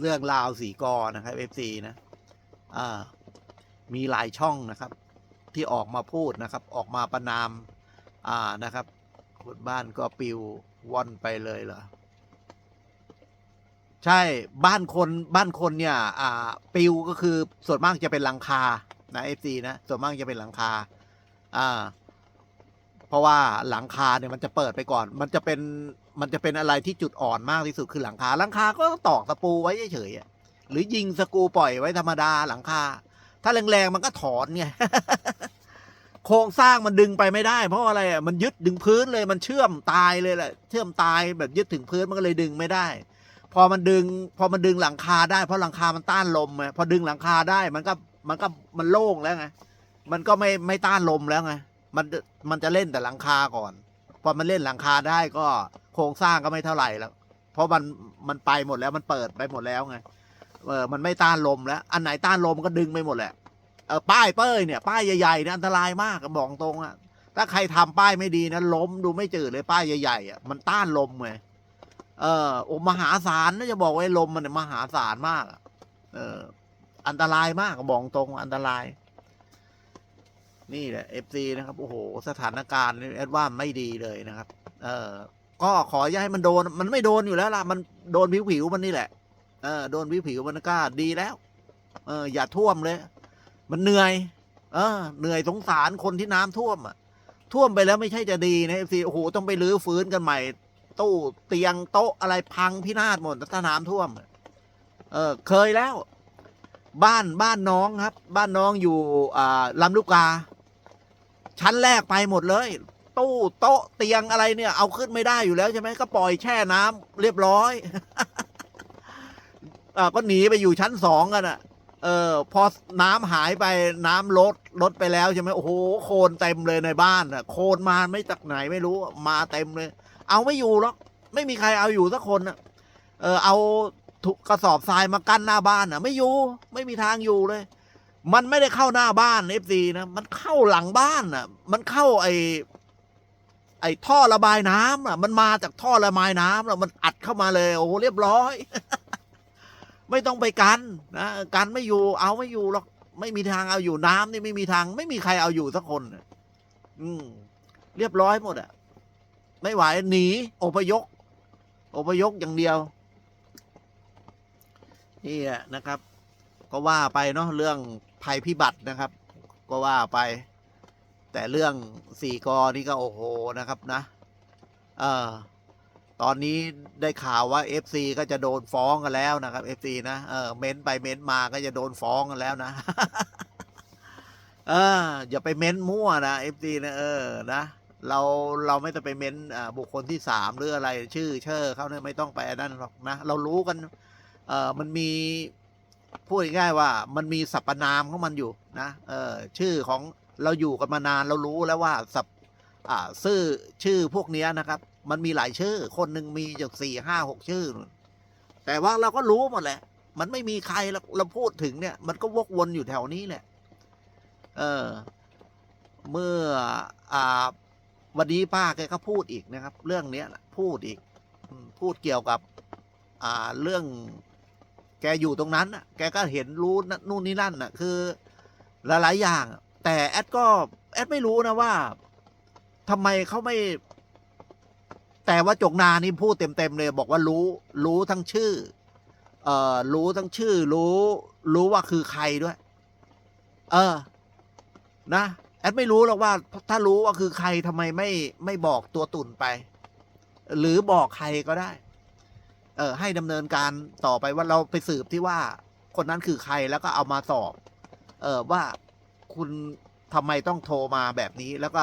เรื่องราวสีกอนะครับ FC นะอ่ามีหลายช่องนะครับ ที่ออกมาพูดนะครับ ออกมาประนามอ่านะครับคนบ้านก็ปิวว่อนไปเลยเหรอใช่บ้านคนบ้านคนเนี่ย อ่า ปิวก็คือส่วนมากจะเป็นหลังคานะเอฟซีนะส่วนมากจะเป็นหลังคา อ่า เพราะว่าหลังคาเนี่ยมันจะเปิดไปก่อน มันจะเป็นมันจะเป็นอะไรที่จุดอ่อนมากที่สุดคือหลังคา หลังคาก็ตอกตะปูไว้เฉยๆหรือยิงสกูปล่อยไว้ธรรมดาหลังคา ถ้าแรงๆมันก็ถอนไงโครงสร้างมันดึงไปไม่ได้ เพราะอะไรอะมันยึดดึงพื้นเลยมันเชื่อมตายเลยแหละเชื่อมตายแบบยึดถึงพื้นมันก็เลยดึงไม่ได้ พอมันดึง พอมันดึงหลังคาได้ เพราะหลังคามันต้านลมไงพอดึงหลังคาได้มันก็มันก็มันโล่งแล้วไงมันก็ไม่ไม่ต้านลมแล้วไง มันมันจะเล่นแต่หลังคาก่อน พอมันเล่นหลังคาได้ก็โครงสร้างก็ไม่เท่าไหร่แล้ว เพราะมันมันไปหมดแล้วมันเปิดไปหมดแล้วไงเออมันไม่ต้านลมแล้ว อันไหนต้านลมก็ดึงไปหมดแหละเออป้ายเป้ยเนี่ยป้ายใหญ่ๆเนี่ยอันตรายมากบอกตรงอะถ้าใครทำป้ายไม่ดีนะล้มดูไม่จืดเลยป้ายใหญ่ๆอะมันต้านลมไงเออโอ้มหาศาลนะจะบอกไว้ลมมันมหาศาลมากอะเอออันตรายมากบอกตรงอันตราย นี่แหละเอฟซีนะครับ โอ้โห สถานการณ์แอดว่าไม่ดีเลยนะครับ เออก็ขออย่าให้มันโดน มันไม่โดนอยู่แล้วล่ะ มันโดนผิวผิวมันนี่แหละ เออ โดนผิวผิวมันก็ดีแล้ว เออ อย่าท่วมเลย มันเหนื่อย เออ เหนื่อยสงสารคนที่น้ำท่วมอะ ท่วมไปแล้วไม่ใช่จะดีนะเอฟซีโอ้โห ต้องไปรื้อฟื้นกันใหม่ ตู้เตียงโต๊ะอะไรพังพินาศหมดถ้าน้ำท่วม เออ เคยแล้ว บ้านบ้านน้องครับ บ้านน้องอยู่ อ่าลำลูกกา ชั้นแรกไปหมดเลย ตู้โต๊ะเตียงอะไรเนี่ย เอาขึ้นไม่ได้อยู่แล้วใช่ไหมก็ปล่อยแช่น้ำเรียบร้อยอ่าก็หนีไปอยู่ชั้นสองกันอะ เออ พอน้ำหายไปน้ำลดลดไปแล้วใช่ไหมโอ้โหโคลนเต็มเลยในบ้านอะ โคลนมาไม่จากไหนไม่รู้มาเต็มเลย เอาไม่อยู่หรอกไม่มีใครเอาอยู่สักคนอะ เออเอาถุกระสอบทรายมากั้นหน้าบ้านอะ ไม่อยู่ ไม่มีทางอยู่เลย มันไม่ได้เข้าหน้าบ้านเอฟซีนะ มันเข้าหลังบ้านอะ มันเข้าไอไอท่อระบายน้ำอะ มันมาจากท่อระบายน้ำแล้วมันอัดเข้ามาเลย โอ้โหเรียบร้อย ไม่ต้องไปกันนะกันไม่อยู่ เอาไม่อยู่หรอกไม่มีทางเอาอยู่น้ำนี่ไม่มีทาง ไม่มีใครเอาอยู่สักคนอืม เรียบร้อยหมดอะ ไม่ไหวหนีอพยพอพยพอย่างเดียวนี่แหละนะครับ ก็ว่าไปเนาะเรื่อง ภัยพิบัตินะครับ ก็ว่าไป แต่เรื่องสี่กอนี่ก็โอ้โหนะครับนะเออตอนนี้ได้ข่าวว่า FC ก็จะโดนฟ้องกันแล้วนะครับ FC นะเออเม้นไปเม้นมาก็จะโดนฟ้องกันแล้วนะเอออย่าไปเม้นมั่วนะ FC นะเออนะเราเราไม่ต้องไปเม้นบุคคลที่สามหรืออะไรชื่อเชื่อเขาเนี่ยไม่ต้องไปนั่นหรอกนะ เรารู้กัน เออมันมี พูดง่ายๆว่ามันมีสรรพนามของมันอยู่นะเออชื่อของเราอยู่กันมานานเรารู้แล้วว่าสับอ่าชื่อชื่อพวกเนี้ยนะครับ มันมีหลายชื่อ คนหนึ่งมีจากสี่ห้าหกชื่อ แต่ว่าเราก็รู้หมดแหละ มันไม่มีใครเราเราพูดถึงเนี่ย มันก็วกวนอยู่แถวนี้แหละเออ เมื่ออ่าวันนี้ป้าแกก็พูดอีกนะครับ เรื่องเนี้ยพูดอีกพูดเกี่ยวกับ อ่าเรื่อง แกอยู่ตรงนั้นน่ะแกก็เห็นรู้นะนู่นนี่นั่นน่ะ คือ หลายๆอย่าง แต่แอดก็แอดไม่รู้นะว่าทำไมเขาไม่ แต่ว่าจกนานี่พูดเต็มๆเลย บอกว่ารู้ รู้ทั้งชื่อ เอ่อ รู้ทั้งชื่อ รู้ รู้ว่าคือใครด้วย เออ นะแอดไม่รู้หรอกว่า ถ้ารู้ว่าคือใครทำไมไม่ไม่บอกตัวตุ่นไป หรือบอกใครก็ได้ เออให้ดำเนินการต่อไปว่าเราไปสืบที่ว่าคนนั้นคือใครแล้วก็เอามาสอบ เออว่าคุณทำไมต้องโทรมาแบบนี้ แล้วก็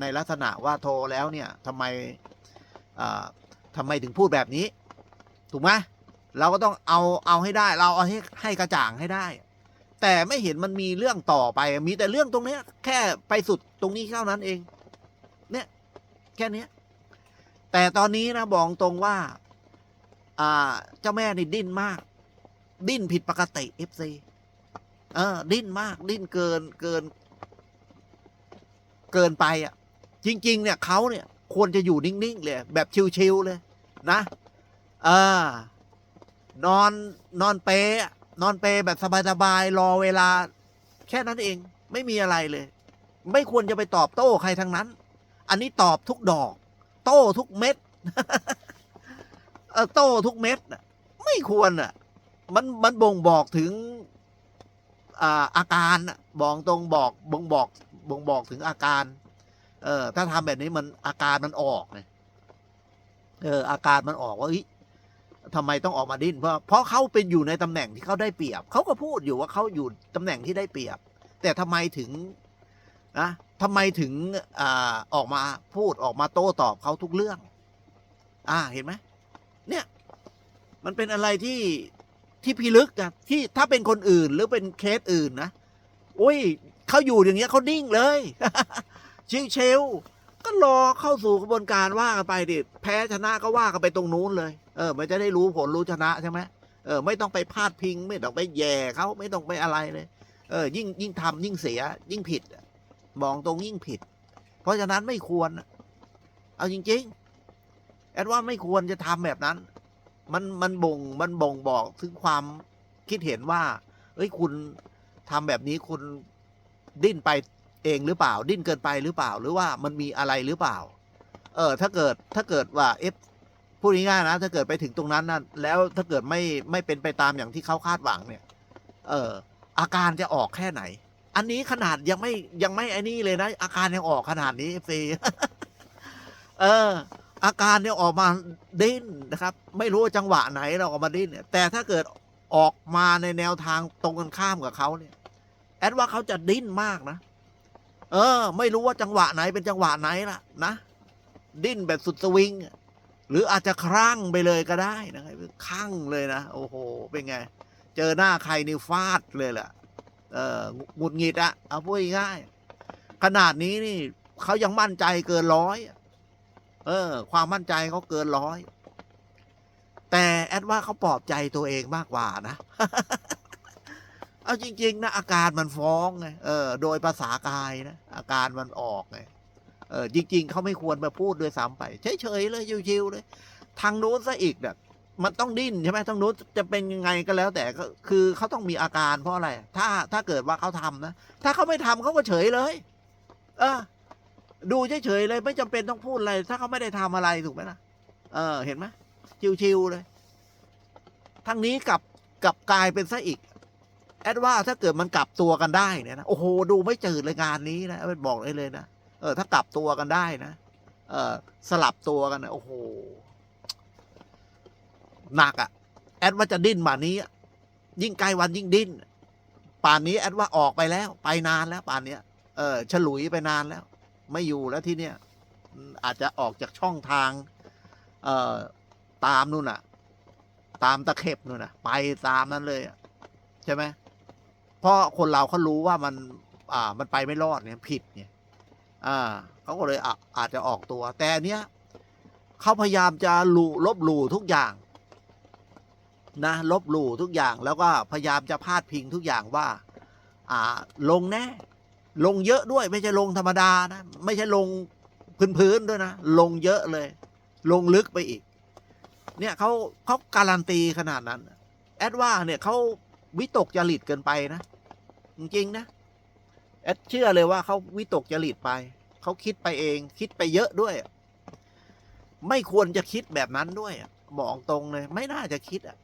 ในลักษณะว่าโทรแล้วเนี่ยทำไมอ่าทำไมถึงพูดแบบนี้ ถูกไหมเราก็ต้องเอาเอาให้ได้ เราเอาให้ให้กระจ่างให้ได้ แต่ไม่เห็นมันมีเรื่องต่อไป มีแต่เรื่องตรงเนี้ย แค่ไปสุดตรงนี้เท่านั้นเอง เนี่ย แค่นี้แต่ตอนนี้นะบอกตรงว่า อ่า เจ้าแม่นี่ดิ้นมาก ดิ้นผิดปกติเอฟซีเออ ดิ้นมาก ดิ้นเกินเกิน เกินไปอะ จริง ๆ เนี่ยเขาเนี่ย ควรจะอยู่นิ่ง ๆ เลย แบบชิวๆเลย นะเออนอนนอนเปย์นอนเปย์แบบสบายๆรอเวลา แค่นั้นเอง ไม่มีอะไรเลย ไม่ควรจะไปตอบโต้ใครทั้งนั้น อันนี้ตอบทุกดอก โต้ทุกเม็ด โต้ทุกเม็ดไม่ควรอะ มันมันบ่งบอกถึงอาการบอกตรงบอกบ่งบอกบ่งบอกถึงอาการ เออถ้าทำแบบนี้มันอาการมันออกไงเออ อาการมันออกว่าทำไมต้องออกมาดิ้นเพราะเพราะเขาเป็นอยู่ในตำแหน่งที่เขาได้เปรียบเขาก็พูดอยู่ว่าเขาอยู่ตำแหน่งที่ได้เปรียบ แต่ทำไมถึงนะทำไมถึงอ่าออกมาพูดออกมาโต้ตอบเขาทุกเรื่อง อ่าเห็นไหม เนี่ย มันเป็นอะไรที่ที่พิลึกอะที่ถ้าเป็นคนอื่นหรือเป็นเคสอื่นนะโอ้ยเขาอยู่อย่างเงี้ยเขานิ่งเลยชิวเชลก็รอเข้าสู่กระบวนการว่ากันไปดิแพ้ชนะก็ว่ากันไปตรงนู้นเลย เออ มันจะได้รู้ผลรู้ชนะใช่ไหมเออไม่ต้องไปพาดพิง ไม่ต้องไปแย่เขาไม่ต้องไปอะไรเลยเออ ยิ่งยิ่งทำยิ่งเสีย ยิ่งผิดมองตรงยิ่งผิด เพราะฉะนั้นไม่ควร เอาจริง ๆ แอดว่าไม่ควรจะทำแบบนั้น มันมันบ่งมันบ่งบอกถึงความคิดเห็นว่า เอ้ยคุณทำแบบนี้คุณดิ้นไปเองหรือเปล่า ดิ้นเกินไปหรือเปล่า หรือว่ามันมีอะไรหรือเปล่า เออ ถ้าเกิดถ้าเกิดว่าเอฟพูดง่ายๆนะ ถ้าเกิดไปถึงตรงนั้นนะแล้วถ้าเกิดไม่ไม่เป็นไปตามอย่างที่เขาคาดหวังเนี่ย เออ อาการจะออกแค่ไหน อันนี้ขนาดยังไม่ยังไม่ไอ้นี่เลยนะ อาการยังออกขนาดนี้เฟเออ อาการเนี่ยออกมาดิ้นนะครับ ไม่รู้จังหวะไหนเราออกมาดิ้นเนี่ยแต่ถ้าเกิดออกมาในแนวทางตรงกันข้ามกับเขาเนี่ย แอดว่าเขาจะดิ้นมากนะ เออ ไม่รู้ว่าจังหวะไหนเป็นจังหวะไหนล่ะ นะ ดิ้นแบบสุดสวิง หรืออาจจะครั่งไปเลยก็ได้นะครับคลั่งเลยนะ โอ้โห เป็นไง เจอหน้าใครนี่ฟาดเลยแหละเออหงุดหงิดอะเอาพูดง่ายขนาดนี้นี่เขายังมั่นใจเกินร้อยอะ เออ ความมั่นใจเขาเกินร้อย แต่แอดว่าเขาปลอบใจตัวเองมากกว่านะ เอาจริง ๆ นะ อาการมันฟ้องไงเออ โดยภาษากายนะ อาการมันออกไงเออ จริง ๆ เขาไม่ควรมาพูดด้วยซ้ำไป เฉยๆเลยชิวๆเลย ทางนู้นซะอีกเนี่ยมันต้องดิ้นใช่ไหมทางนู้นจะเป็นยังไงก็แล้ว แต่ก็คือเขาต้องมีอาการเพราะอะไร ถ้าถ้าเกิดว่าเขาทำนะ ถ้าเขาไม่ทำเขาก็เฉยเลย เออ ดูเฉยๆเลยไม่จำเป็นต้องพูดอะไร ถ้าเขาไม่ได้ทำอะไรถูกไหมล่ะ เออ เห็นไหมชิวๆเลยทางนี้กับกับกลายเป็นซะอีก แอดว่าถ้าเกิดมันกลับตัวกันได้เนี่ยนะโอ้โหดูไม่จืดเลยงานนี้นะเป็นบอกได้เลยนะเออ ถ้ากลับตัวกันได้นะเออสลับตัวกันนะโอ้โหหนักอะ่ะ แอดว่าจะดิ้นมานี้ ยิ่งใกล้วันยิ่งดิ้นป่านนี้แอดว่าออกไปแล้ว ไปนานแล้ว ป่านเนี้ยเออฉลุยไปนานแล้ว ไม่อยู่แล้วที่เนี้ยอาจจะออกจากช่องทาง เอ่อตามนู่นน่ะ ตามตะเข็บนู่นน่ะ ไปตามนั้นเลยอะใช่ไหมเพราะคนเราเขารู้ว่ามัน อ่า มันไปไม่รอดเนี่ยผิดเนี่ย อ่าเขาก็เลยออาจจะออกตัว แต่เนี้ยเขาพยายามจะหลูลบหลู่ทุกอย่าง นะลบหลู่ทุกอย่างแล้วก็พยายามจะพาดพิงทุกอย่างว่า อ่า ลงแน่ ลงเยอะด้วยไม่ใช่ลงธรรมดานะไม่ใช่ลงพื้นๆด้วยนะ ลงเยอะเลย ลงลึกไปอีก เนี่ยเขาเขาการันตีขนาดนั้น แอดว่าเนี่ยเขาวิตกจริตเกินไปนะ จริงๆนะ แอดเชื่อเลยว่าเขาวิตกจริตไป เขาคิดไปเอง คิดไปเยอะด้วย ไม่ควรจะคิดแบบนั้นด้วยบอกตรงเลย ไม่น่าจะคิดอะ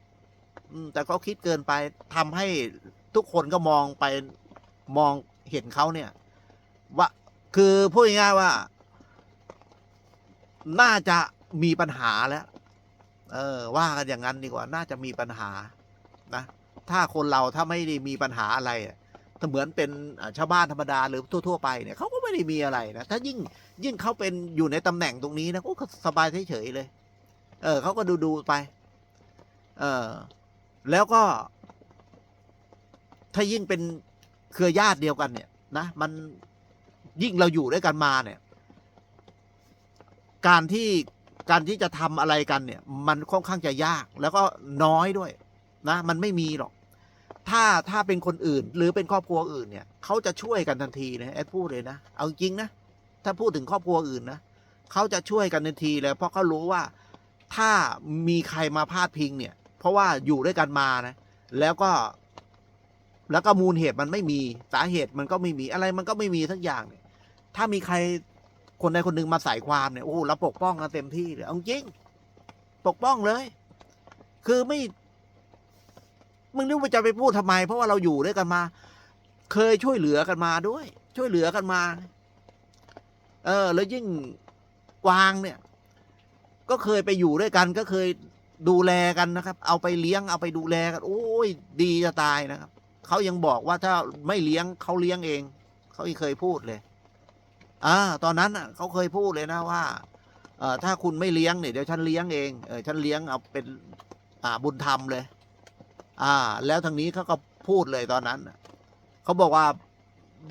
แต่เขาคิดเกินไปทำให้ทุกคนก็มองไปมอง เห็นเขาเนี่ย ว่าคือพูดง่ายๆว่า น่าจะมีปัญหาแล้ว เออ ว่ากันอย่างนั้นดีกว่า น่าจะมีปัญหานะถ้าคนเราถ้าไม่ได้มีปัญหาอะไรถ้าเหมือนเป็นชาวบ้านธรรมดาหรือทั่ว ๆ ไปเนี่ยเขาก็ไม่ได้มีอะไรนะถ้ายิ่งยิ่งเขาเป็นอยู่ในตำแหน่งตรงนี้นะก็สบายเฉยๆเลย เออเขาก็ดูดูๆไป เออแล้วก็ ถ้ายิ่งเป็น เครือญาติเดียวกันเนี่ยนะมันยิ่งเราอยู่ด้วยกันมาเนี่ย การที่การที่จะทำอะไรกันเนี่ย มันค่อนข้างจะยากแล้วก็น้อยด้วย นะ มันไม่มีหรอก ถ้าถ้าเป็นคนอื่น หรือเป็นครอบครัวอื่นเนี่ยเขาจะช่วยกันทันทีนะแอดพูดเลยนะเอาจริงนะถ้าพูดถึงครอบครัวอื่นนะเขาจะช่วยกันทันทีเลยเพราะเขารู้ว่าถ้ามีใครมาพาดพิงเนี่ย เพราะว่าอยู่ด้วยกันมานะแล้วก็ แล้วก็มูลเหตุมันไม่มีสาเหตุมันก็ไม่มีอะไรมันก็ไม่มีทั้งอย่างเนี่ยถ้ามีใครคนใดคนหนึ่งมาใส่ความเนี่ยโอ้เราปกป้องกันเต็มที่เลยเอาจริง ปกป้องเลย คือไม่ มึงนึกว่าจะไปพูดทำไม เพราะว่าเราอยู่ด้วยกันมา เคยช่วยเหลือกันมาด้วย ช่วยเหลือกันมา เออ แล้วยิ่งกวางเนี่ย ก็เคยไปอยู่ด้วยกัน ก็เคยดูแลกันนะครับ เอาไปเลี้ยงเอาไปดูแลกัน โอ้ย ดีจะตายนะครับ เขายังบอกว่าถ้าไม่เลี้ยงเขาเลี้ยงเอง เขาเคยพูดเลยอ่าตอนนั้นเขาเคยพูดเลยนะว่าเออถ้าคุณไม่เลี้ยงเนี่ยเดี๋ยวฉันเลี้ยงเองเออฉันเลี้ยงเอาเป็นอ่าบุญธรรมเลย อ่า แล้วทางนี้เขาก็พูดเลยตอนนั้นเขาบอกว่า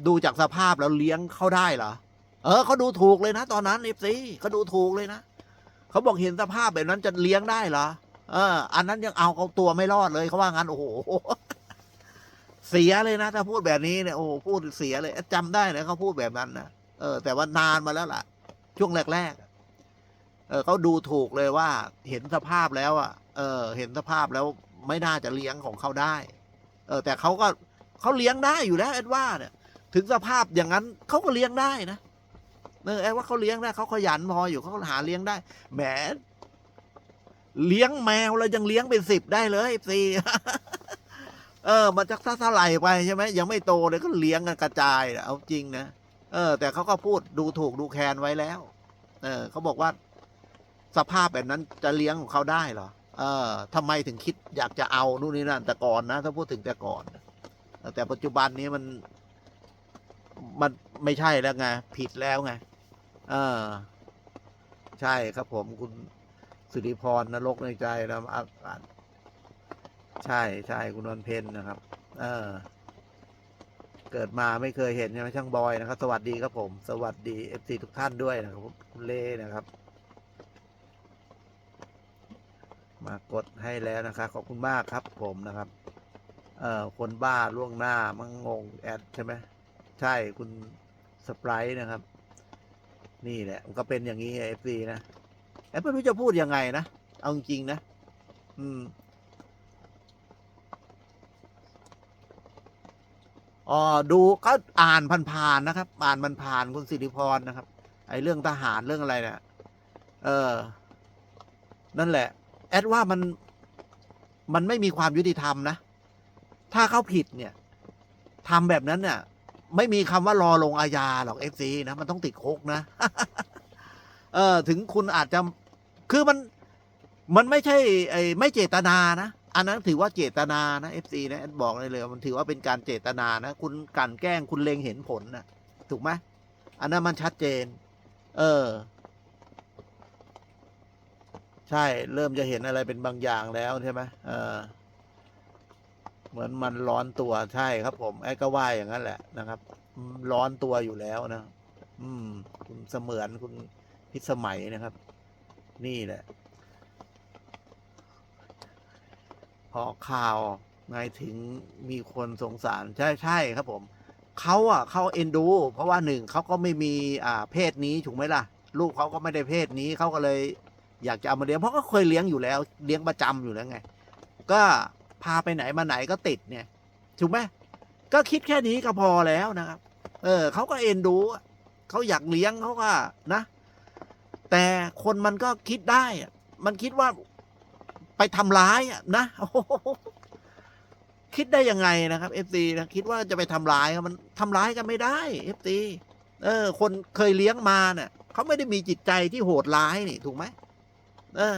ดูจากสภาพแล้วเลี้ยงเขาได้เหรอเออเขาดูถูกเลยนะ ตอนนั้นเอฟซีเขาดูถูกเลยนะเขาบอกเห็นสภาพแบบนั้นจะเลี้ยงได้เหรอเออ อันนั้นยังเอาเขาตัวไม่รอดเลยเขาว่างั้นโอ้โห เสียเลยนะ ถ้าพูดแบบนี้เนี่ยโอ้พูดเสียเลยจำได้นะเขาพูดแบบนั้นนะเออ แต่ว่านานมาแล้วล่ะ ช่วงแรกๆเออเขาดูถูกเลยว่า เห็นสภาพแล้วอะเออ เห็นสภาพแล้วไม่น่าจะเลี้ยงของเขาได้ เออ แต่เขาก็เขาเลี้ยงได้อยู่แล้วแอดว่าเนี่ย ถึงสภาพอย่างนั้นเขาก็เลี้ยงได้นะเออแอดว่าเขาเลี้ยงได้เขาขยันพออยู่เขาหาเลี้ยงได้แหมเลี้ยงแมวเรายังเลี้ยงเป็นสิบได้เลยสิ เออ มันจะถ้าไหลไปใช่ไหมยังไม่โตเลยก็เลี้ยงกันกระจายเอาจริงนะเออ แต่เขาก็พูดดูถูกดูแคลนไว้แล้ว เออเขาบอกว่า สภาพแบบนั้นจะเลี้ยงของเขาได้เหรอเออทำไมถึงคิดอยากจะเอานู่นนี่นั่นแต่ก่อนนะถ้าพูดถึงแต่ก่อนแต่ปัจจุบันนี้มัน มันไม่ใช่แล้วไงผิดแล้วไงเออ ใช่ครับผมคุณสุริพรนรกในใจนะอะอ่าน ใช่ใช่คุณวันเพ็ญนะครับ เออ เกิดมาไม่เคยเห็นใช่ไหมช่างบอยนะครับ สวัสดีครับผม สวัสดีเอฟซีทุกท่านด้วยนะครับคุณเล่นะครับ มากดให้แล้วนะครับขอบคุณมากครับ ผมนะครับ เอ่อคนบ้าล่วงหน้ามังงงแอดใช่ไหมใช่คุณสปรายนะครับ นี่แหละมันก็เป็นอย่างนี้เอฟซีนะแอดไม่รู้จะพูดยังไงนะเอาจริงนะ อืม อ๋อดูก็อ่านผ่านๆนะครับ อ่านมันผ่านคุณสิริพรนะครับ ไอ้เรื่องทหารเรื่องอะไรเนี่ยเออ นั่นแหละ แอดว่ามันมันไม่มีความยุติธรรมนะ ถ้าเขาผิดเนี่ยทำแบบนั้นเนี่ย ไม่มีคำว่ารอลงอาญาหรอกเอฟซีนะ มันต้องติดคุกนะ เออ ถึงคุณอาจจะ คือมัน มันไม่ใช่ไอ้ไม่เจตนานะ อันนั้นถือว่าเจตนานะเอฟซีนะบอกเลยเลย มันถือว่าเป็นการเจตนานะ คุณกลันแกล้งคุณเล็งเห็นผลนะถูกไหมอันนั้นมันชัดเจน เออ ใช่เริ่มจะเห็นอะไรเป็นบางอย่างแล้วใช่ไหมเออ เหมือนมันร้อนตัวใช่ครับ ผมไอ้ก็ว่าอย่างนั้นแหละนะครับร้อนตัวอยู่แล้วนะอืม คุณเสมือนคุณพิสมัยนะครับ นี่แหละ พอข่าวไงถึงมีคนสงสารใช่ใช่ครับผมเขาอะเขาเอ็นดู เพราะว่าหนึ่งเขาก็ไม่มีอ่าเพศนี้ถูกไหมล่ะ ลูกเขาก็ไม่ได้เพศนี้เขาก็เลย อยากจะเอามาเลี้ยงเพราะก็เคยเลี้ยงอยู่แล้ว เลี้ยงประจำอยู่แล้วไง ก็พาไปไหนมาไหนก็ติดเนี่ยถูกไหมก็คิดแค่นี้ก็พอแล้วนะครับ เออเขาก็เอ็นดูเขาอยากเลี้ยงเขาก็นะ แต่คนมันก็คิดได้อะมันคิดว่า ไปทำร้ายอะนะคิดได้ยังไงนะครับเอฟซีนะคิดว่าจะไปทำร้ายมันทำร้ายกันไม่ได้เอฟซีเออ คนเคยเลี้ยงมาเนี่ยเขาไม่ได้มีจิตใจที่โหดร้ายนี่ ถูกไหมเออ